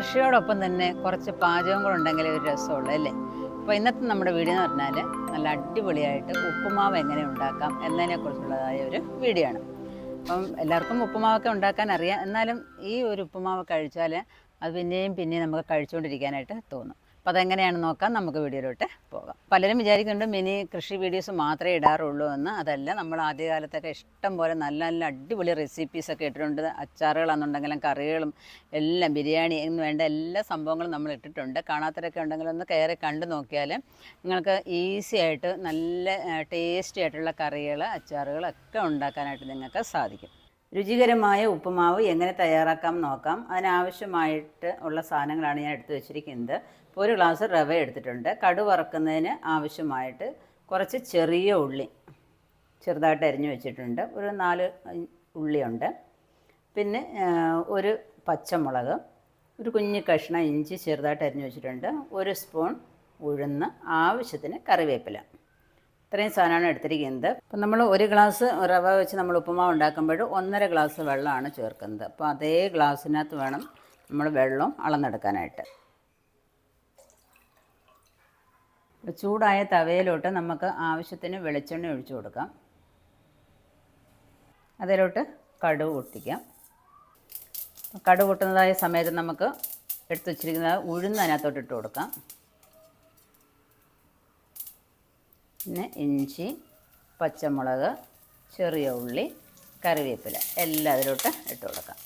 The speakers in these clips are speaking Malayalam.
കൃഷിയോടൊപ്പം തന്നെ കുറച്ച് പാചകം കൂടെ ഉണ്ടെങ്കിൽ ഒരു രസമുള്ളൂ അല്ലേ? അപ്പോൾ ഇന്നത്തെ നമ്മുടെ വീഡിയോ എന്ന് പറഞ്ഞാൽ നല്ല അടിപൊളിയായിട്ട് ഉപ്പുമാവ് എങ്ങനെ ഉണ്ടാക്കാം എന്നതിനെക്കുറിച്ചുള്ളതായ ഒരു വീഡിയോ ആണ്. അപ്പം എല്ലാവർക്കും ഉപ്പുമാവൊക്കെ ഉണ്ടാക്കാൻ അറിയാം. എന്നാലും ഈ ഒരു ഉപ്പുമാവ് കഴിച്ചാൽ അത് പിന്നെയും പിന്നെയും നമുക്ക് കഴിച്ചുകൊണ്ടിരിക്കാനായിട്ട് തോന്നും. അപ്പോൾ അതെങ്ങനെയാണ് നോക്കാം നമുക്ക് വീഡിയോയിലോട്ട് പോകാം. പലരും വിചാരിക്കുന്നുണ്ട് മിനി കൃഷി വീഡിയോസ് മാത്രമേ ഇടാറുള്ളൂ എന്ന്. അതല്ല നമ്മൾ ആദ്യകാലത്തൊക്കെ ഇഷ്ടം പോലെ നല്ല നല്ല അടിപൊളി റെസിപ്പീസൊക്കെ ഇട്ടിട്ടുണ്ട്. അച്ചാറുകളാണെന്നുണ്ടെങ്കിലും കറികളും എല്ലാം ബിരിയാണി എന്ന് വേണ്ട എല്ലാ സംഭവങ്ങളും നമ്മൾ ഇട്ടിട്ടുണ്ട്. കാണാത്തവരൊക്കെ ഉണ്ടെങ്കിലും ഒന്ന് കയറി കണ്ടു നോക്കിയാൽ നിങ്ങൾക്ക് ഈസി ആയിട്ട് നല്ല ടേസ്റ്റി ആയിട്ടുള്ള കറികൾ അച്ചാറുകളൊക്കെ ഉണ്ടാക്കാനായിട്ട് നിങ്ങൾക്ക് സാധിക്കും. രുചികരമായ ഉപ്പുമാവ് എങ്ങനെ തയ്യാറാക്കാം നോക്കാം. അതിനാവശ്യമായിട്ട് ഉള്ള സാധനങ്ങളാണ് ഞാൻ എടുത്തു വെച്ചിരിക്കുന്നത്. ഇപ്പോൾ ഒരു ഗ്ലാസ് റവ എടുത്തിട്ടുണ്ട്. കടു വറക്കുന്നതിന് ആവശ്യമായിട്ട് കുറച്ച് ചെറിയ ഉള്ളി ചെറുതായിട്ട് അരിഞ്ഞു വെച്ചിട്ടുണ്ട്. ഒരു നാല് ഉള്ളിയുണ്ട്. പിന്നെ ഒരു പച്ചമുളക് ഒരു കുഞ്ഞ് കഷ്ണം ഇഞ്ചി ചെറുതായിട്ട് അരിഞ്ഞു വെച്ചിട്ടുണ്ട്. ഒരു സ്പൂൺ ഉഴുന്ന് ആവശ്യത്തിന് കറിവേപ്പില. ഇത്രയും സാധനമാണ് എടുത്തിരിക്കുന്നത്. അപ്പം നമ്മൾ ഒരു ഗ്ലാസ് റവ വെച്ച് നമ്മൾ ഉപ്പുമാവ് ഉണ്ടാക്കുമ്പോൾ ഒന്നര ഗ്ലാസ് വെള്ളമാണ് ചേർക്കുന്നത്. അപ്പോൾ അതേ ഗ്ലാസ്സിനകത്ത് വേണം നമ്മൾ വെള്ളം അളന്നെടുക്കാനായിട്ട്. ചൂടായ തവയിലോട്ട് നമുക്ക് ആവശ്യത്തിന് വെളിച്ചെണ്ണ ഒഴിച്ചു കൊടുക്കാം. അതിലോട്ട് കടുക് പൊട്ടിക്കാം. കടുക് പൊട്ടുന്നതായ സമയത്ത് നമുക്ക് എടുത്തു വച്ചിരിക്കുന്ന ഉഴുന്ന് അതിനകത്തോട്ട് ഇട്ട് കൊടുക്കാം. പിന്നെ ഇഞ്ചി പച്ചമുളക് ചെറിയ ഉള്ളി കറിവേപ്പില എല്ലാം അതിലോട്ട് ഇട്ട് കൊടുക്കാം.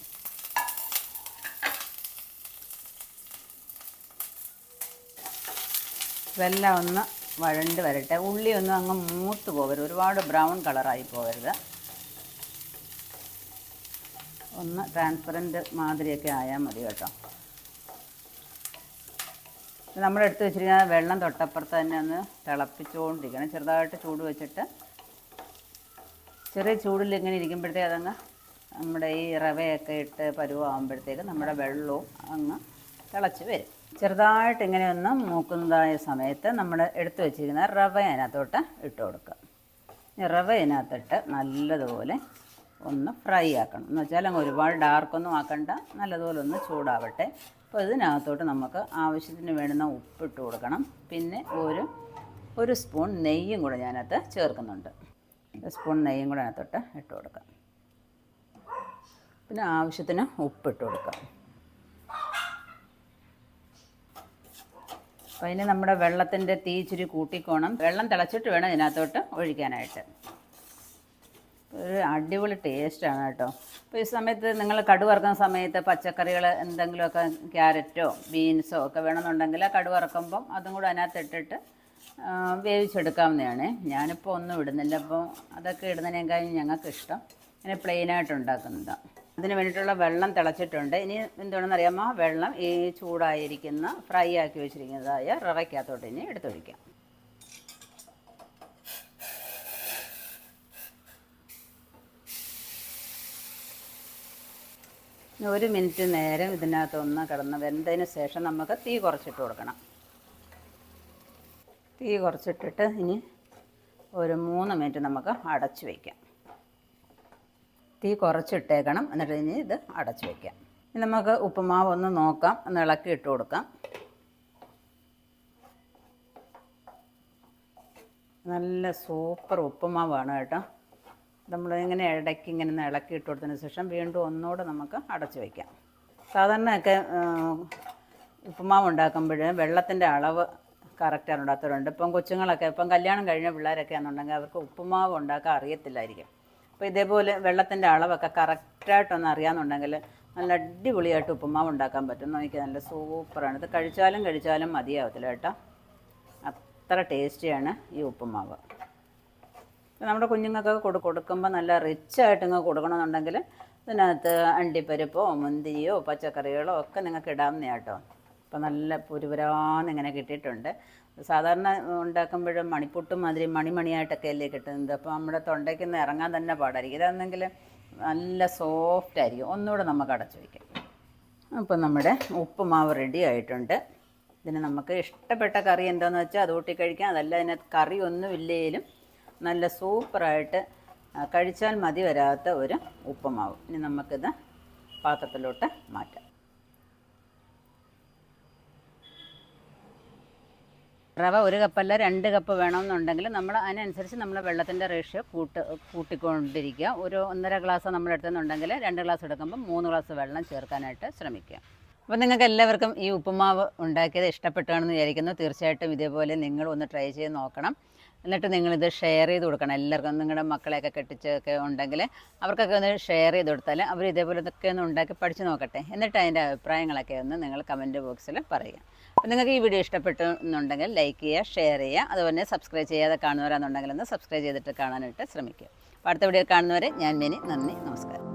ഇതെല്ലാം ഒന്ന് വഴണ്ട് വരട്ടെ. ഉള്ളി ഒന്നും അങ്ങ് മൂത്ത് പോകരുത് ഒരുപാട് ബ്രൗൺ കളറായി പോകരുത് ഒന്ന് ട്രാൻസ്പെറന്റ് മാതിരിയൊക്കെ ആയാൽ മതി കേട്ടോ. നമ്മൾ എടുത്ത് വെച്ചിരിക്കുന്ന വെള്ളം തൊട്ടപ്പുറത്ത് തന്നെ ഒന്ന് തിളപ്പിച്ചുകൊണ്ടിരിക്കണം. ചെറുതായിട്ട് ചൂട് വെച്ചിട്ട്. ചെറിയ ചൂടിൽ ഇങ്ങനെ ഇരിക്കുമ്പോഴത്തേക്ക് അതങ്ങ് നമ്മുടെ ഈ റവയൊക്കെ ഇട്ട് പരുവാകുമ്പോഴത്തേക്ക് നമ്മുടെ വെള്ളവും അങ്ങ് തിളച്ച് വരും. ചെറുതായിട്ട് ഇങ്ങനെ ഒന്ന് മൂക്കുന്നതായ സമയത്ത് നമ്മൾ എടുത്തു വെച്ചിരിക്കുന്ന റവ അതിനകത്തോട്ട് ഇട്ട് കൊടുക്കുക. റവ അതിനകത്തിട്ട് നല്ലതുപോലെ ഒന്ന് ഫ്രൈ ആക്കണം. എന്ന് വെച്ചാൽ അങ്ങ് ഒരുപാട് ഡാർക്കൊന്നും ആക്കണ്ട. നല്ലതുപോലെ ഒന്ന് ചൂടാവട്ടെ. അപ്പോൾ ഇതിനകത്തോട്ട് നമുക്ക് ആവശ്യത്തിന് വേണ്ടുന്ന ഉപ്പിട്ട് കൊടുക്കണം. പിന്നെ ഒരു ഒരു സ്പൂൺ നെയ്യും കൂടെ ഞാനകത്ത് ചേർക്കുന്നുണ്ട്. ഒരു സ്പൂൺ നെയ്യും കൂടെ അതിനകത്തോട്ട് ഇട്ട് കൊടുക്കാം. പിന്നെ ആവശ്യത്തിന് ഉപ്പിട്ട് കൊടുക്കാം. അപ്പോൾ അതിന് നമ്മുടെ വെള്ളത്തിന്റെ തീ ഇച്ചിരി കൂട്ടിക്കോണം. വെള്ളം തിളച്ചിട്ട് വേണം ഇതിനകത്തോട്ട് ഒഴിക്കാനായിട്ട്. ഒരു അടിപൊളി ടേസ്റ്റാണ് കേട്ടോ. അപ്പോൾ ഈ സമയത്ത് നിങ്ങൾ കടു വറുക്കുന്ന സമയത്ത് പച്ചക്കറികൾ എന്തെങ്കിലുമൊക്കെ ക്യാരറ്റോ ബീൻസോ ഒക്കെ വേണമെന്നുണ്ടെങ്കിൽ കടു വറക്കുമ്പം അതും കൂടെ അതിനകത്ത് ഇട്ടിട്ട് ആ, വേവിച്ചെടുക്കാവുന്നതാണ്. ഞാനിപ്പോൾ ഒന്നും ഇടുന്നില്ല. അപ്പോൾ അതൊക്കെ ഇടുന്നതിനേക്കാളും ഞങ്ങൾക്ക് ഇഷ്ടം ഇങ്ങനെ പ്ലെയിനായിട്ട് ഉണ്ടാക്കുന്നതാണ് അതിന് വേണ്ടിയിട്ടുള്ള വെള്ളം തിളച്ചിട്ടുണ്ട്. ഇനി എന്താണെന്ന് അറിയാമോ? വെള്ളം ഈ ചൂടായിരിക്കുന്ന ഫ്രൈ ആക്കി വെച്ചിരിക്കുന്നതായ റവയ്ക്കകത്തോട്ട് ഇനി എടുത്തൊഴിക്കാം. ഒരു മിനിറ്റ് നേരം ഇതിനകത്തൊന്ന് കിടന്ന് വെന്തതിന് ശേഷം നമുക്ക് തീ കുറച്ചിട്ട് കൊടുക്കണം. തീ കുറച്ചിട്ടിട്ട് ഇനി ഒരു മൂന്ന് മിനിറ്റ് നമുക്ക് അടച്ചു വയ്ക്കാം തീ കുറച്ചിട്ടേക്കണം. എന്നിട്ട് ഇനി ഇത് അടച്ചു വയ്ക്കാം ഇനി നമുക്ക് ഉപ്പുമാവ് ഒന്ന് നോക്കാം. ഒന്ന് ഇളക്കി ഇട്ട് കൊടുക്കാം. നല്ല സൂപ്പർ ഉപ്പുമാവാണ് കേട്ടോ. നമ്മൾ ഇങ്ങനെ ഇടയ്ക്ക് ഇങ്ങനെ ഇളക്കി ഇട്ട് കൊടുത്തതിന് ശേഷം വീണ്ടും ഒന്നുകൂടെ നമുക്ക് അടച്ചു വയ്ക്കാം സാധാരണയൊക്കെ ഉപ്പുമാവ് ഉണ്ടാക്കുമ്പോൾ വെള്ളത്തിന്റെ അളവ് കറക്റ്റാണ് ഉണ്ടാത്തവരുണ്ട് ഇപ്പം കൊച്ചുങ്ങളൊക്കെ ഇപ്പം കല്യാണം കഴിഞ്ഞ പിള്ളേരൊക്കെ ആണെന്നുണ്ടെങ്കിൽ അവർക്ക് ഉപ്പുമാവ് ഉണ്ടാക്കാൻ അറിയത്തില്ലായിരിക്കും. അപ്പോൾ ഇതേപോലെ വെള്ളത്തിന്റെ അളവൊക്കെ കറക്റ്റായിട്ടൊന്ന് അറിയാമെന്നുണ്ടെങ്കിൽ നല്ല അടിപൊളിയായിട്ട് ഉപ്പുമാവ് ഉണ്ടാക്കാൻ പറ്റും നോക്കി നല്ല സൂപ്പറാണ്. ഇത് കഴിച്ചാലും കഴിച്ചാലും മതിയാവത്തില്ല കേട്ടോ. അത്ര ടേസ്റ്റിയാണ് ഈ ഉപ്പുമാവ്. നമ്മുടെ കുഞ്ഞുങ്ങൾക്ക് കൊടു കൊടുക്കുമ്പോൾ നല്ല റിച്ച് റിച്ചായിട്ട് ഇങ്ങ് കൊടുക്കണമെന്നുണ്ടെങ്കിൽ ഇതിനകത്ത് അണ്ടിപ്പരിപ്പോ മുന്തിരിയോ പച്ചക്കറികളോ ഒക്കെ നിങ്ങൾക്ക് ഇടാവുന്ന കേട്ടോ അപ്പോൾ നല്ല പുരുപുരാന്ന് ഇങ്ങനെ കിട്ടിയിട്ടുണ്ട്. സാധാരണ ഉണ്ടാക്കുമ്പോഴും മണിപ്പുട്ടും മാതിരി മണിമണിയായിട്ടൊക്കെ അല്ലേ കിട്ടുന്നത്. അപ്പോൾ നമ്മുടെ തൊണ്ടയ്ക്ക് നിന്ന് ഇറങ്ങാൻ തന്നെ പാടായിരിക്കും. ഇതാണെങ്കിൽ നല്ല സോഫ്റ്റ് ആയിരിക്കും. ഒന്നുകൂടെ നമുക്ക് അടച്ചു വയ്ക്കാം അപ്പോൾ നമ്മുടെ ഉപ്പുമാവ് റെഡി ആയിട്ടുണ്ട്. ഇതിന് നമുക്ക് ഇഷ്ടപ്പെട്ട കറി എന്താണെന്ന് വെച്ചാൽ അത് കൂട്ടി കഴിക്കാം. അതല്ല അതിനകത്ത് കറി ഒന്നും ഇല്ലേലും നല്ല സൂപ്പറായിട്ട് കഴിച്ചാൽ മതി വരാത്ത ഒരു ഉപ്പുമാവ്. ഇനി നമുക്കിത് പാത്രത്തിലോട്ട് മാറ്റാം. റവ ഒരു കപ്പല്ല രണ്ട് കപ്പ് വേണമെന്നുണ്ടെങ്കിൽ നമ്മൾ അതിനനുസരിച്ച് നമ്മൾ വെള്ളത്തിന്റെ റേഷ്യോ കൂട്ട് കൂട്ടിക്കൊണ്ടിരിക്കുക. ഒരു ഒന്നര ഗ്ലാസ് നമ്മൾ എടുത്തുന്നുണ്ടെങ്കിൽ രണ്ട് ഗ്ലാസ് എടുക്കുമ്പോൾ മൂന്ന് ഗ്ലാസ് വെള്ളം ചേർക്കാനായിട്ട് ശ്രമിക്കുക. അപ്പോൾ നിങ്ങൾക്ക് എല്ലാവർക്കും ഈ ഉപ്പുമാവ് ഉണ്ടാക്കിയത് ഇഷ്ടപ്പെട്ടാണെന്ന് വിചാരിക്കുന്നു. തീർച്ചയായിട്ടും ഇതേപോലെ നിങ്ങൾ ഒന്ന് ട്രൈ ചെയ്ത് നോക്കണം. എന്നിട്ട് നിങ്ങളിത് ഷെയർ ചെയ്ത് കൊടുക്കണം. എല്ലാവർക്കും നിങ്ങളുടെ മക്കളെയൊക്കെ കെട്ടിച്ചൊക്കെ ഉണ്ടെങ്കിൽ അവർക്കൊക്കെ ഒന്ന് ഷെയർ ചെയ്ത് കൊടുത്താൽ അവർ ഇതേപോലെ ഇതൊക്കെ ഒന്ന് ഉണ്ടാക്കി പഠിച്ചു നോക്കട്ടെ. എന്നിട്ട് അതിന്റെ അഭിപ്രായങ്ങളൊക്കെ ഒന്ന് നിങ്ങൾ കമന്റ് ബോക്സിൽ പറയുക. അപ്പോൾ നിങ്ങൾക്ക് ഈ വീഡിയോ ഇഷ്ടപ്പെട്ടു എന്നുണ്ടെങ്കിൽ ലൈക്ക് ചെയ്യുക ഷെയർ ചെയ്യുക. അതുപോലെ സബ്സ്ക്രൈബ് ചെയ്യാതെ കാണുന്നവരാണെന്നുണ്ടെങ്കിൽ ഒന്ന് സബ്സ്ക്രൈബ് ചെയ്തിട്ട് കാണാനായിട്ട് ശ്രമിക്കുക. അപ്പോൾ അടുത്ത വീഡിയോ കാണുന്നവരെ ഞാൻ മിനി. നന്ദി. നമസ്കാരം.